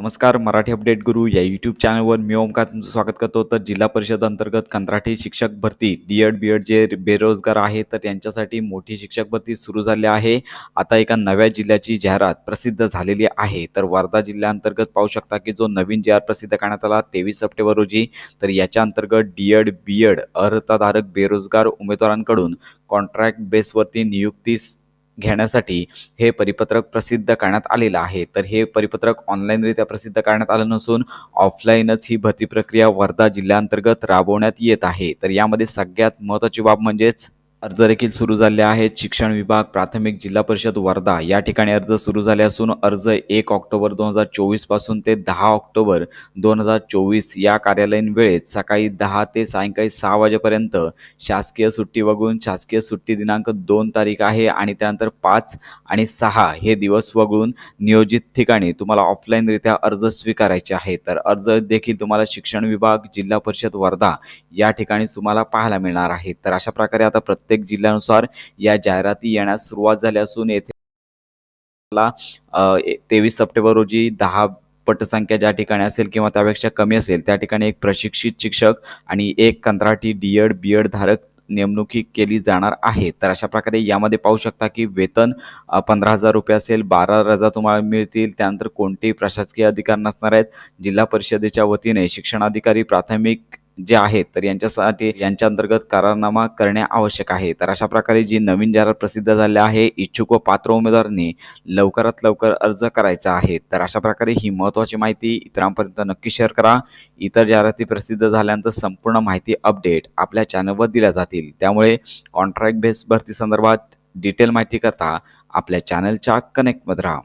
नमस्कार मराठी अपडेट गुरु या यूट्यूब चॅनलवर मी ओमकार तुमचं स्वागत करतो. तर जिल्हा परिषद अंतर्गत कंत्राटी शिक्षक भरती डी एड बी एड जे बेरोजगार आहे तर त्यांच्यासाठी मोठी शिक्षक भरती सुरू झाली आहे. आता एका नव्या जिल्ह्याची जाहिरात प्रसिद्ध झालेली आहे. तर वर्धा जिल्ह्याअंतर्गत पाहू शकता की जो नवीन जी प्रसिद्ध करण्यात आला तेवीस सप्टेंबर रोजी तर याच्या अंतर्गत डी एड बी एड अर्हताधारक बेरोजगार उमेदवारांकडून कॉन्ट्रॅक्ट बेसवरती नियुक्तीस घेण्यासाठी हे परिपत्रक प्रसिद्ध करण्यात आलेलं आहे. तर हे परिपत्रक ऑनलाईनरित्या प्रसिद्ध करण्यात आलं नसून ऑफलाईनच ही भरती प्रक्रिया वर्धा जिल्ह्याअंतर्गत राबवण्यात येत आहे. तर यामध्ये सगळ्यात महत्त्वाची बाब म्हणजेच अर्ज देखील सुरू झाले आहेत. शिक्षण विभाग प्राथमिक जिल्हा परिषद वर्धा या ठिकाणी अर्ज सुरू झाले असून अर्ज एक ऑक्टोबर दोन हजार चोवीसपासून ते दहा ऑक्टोबर दोन हजार चोवीस या कार्यालयीन वेळेत सकाळी दहा ते सायंकाळी सहा वाजेपर्यंत शासकीय सुट्टी वगळून शासकीय सुट्टी दिनांक दोन तारीख आहे आणि त्यानंतर पाच आणि सहा हे दिवस वगळून नियोजित ठिकाणी तुम्हाला ऑफलाईनरित्या अर्ज स्वीकारायचे आहे तर अर्ज देखील तुम्हाला शिक्षण विभाग जिल्हा परिषद वर्धा या ठिकाणी तुम्हाला पाहायला मिळणार आहे. तर अशा प्रकारे आता प्रत्येक जिल्ह्यानुसार या जाहिराती येण्यास सुरुवात झाली असून येथे तेवीस सप्टेंबर रोजी दहा पटसंख्या ज्या ठिकाणी असेल किंवा त्यापेक्षा कमी असेल त्या ठिकाणी एक प्रशिक्षित शिक्षक आणि एक कंत्राटी डी एड बी एड धारक नेमणुकी केली जाणार आहे. तर अशा प्रकारे यामध्ये पाहू शकता की वेतन पंधरा हजार रुपये असेल बारा रजा तुम्हाला मिळतील. त्यानंतर कोणतेही प्रशासकीय अधिकार नसणार आहेत. जिल्हा परिषदेच्या वतीने शिक्षणाधिकारी प्राथमिक जे आहेत तर यांच्यासाठी यांच्या अंतर्गत करारनामा करणे आवश्यक आहे. तर अशा प्रकारे जी नवीन जाहिरात प्रसिद्ध झाली आहे इच्छुक व पात्र उमेदवारांनी लवकरात लवकर अर्ज करायचा आहे. तर अशा प्रकारे ही महत्त्वाची माहिती इतरांपर्यंत नक्की शेअर करा. इतर जाहिराती प्रसिद्ध झाल्यानंतर संपूर्ण माहिती अपडेट आपल्या चॅनलवर दिल्या जातील. त्यामुळे कॉन्ट्रॅक्ट बेस भरती संदर्भात डिटेल माहिती करता आपल्या चॅनलच्या कनेक्टमध्ये राहा.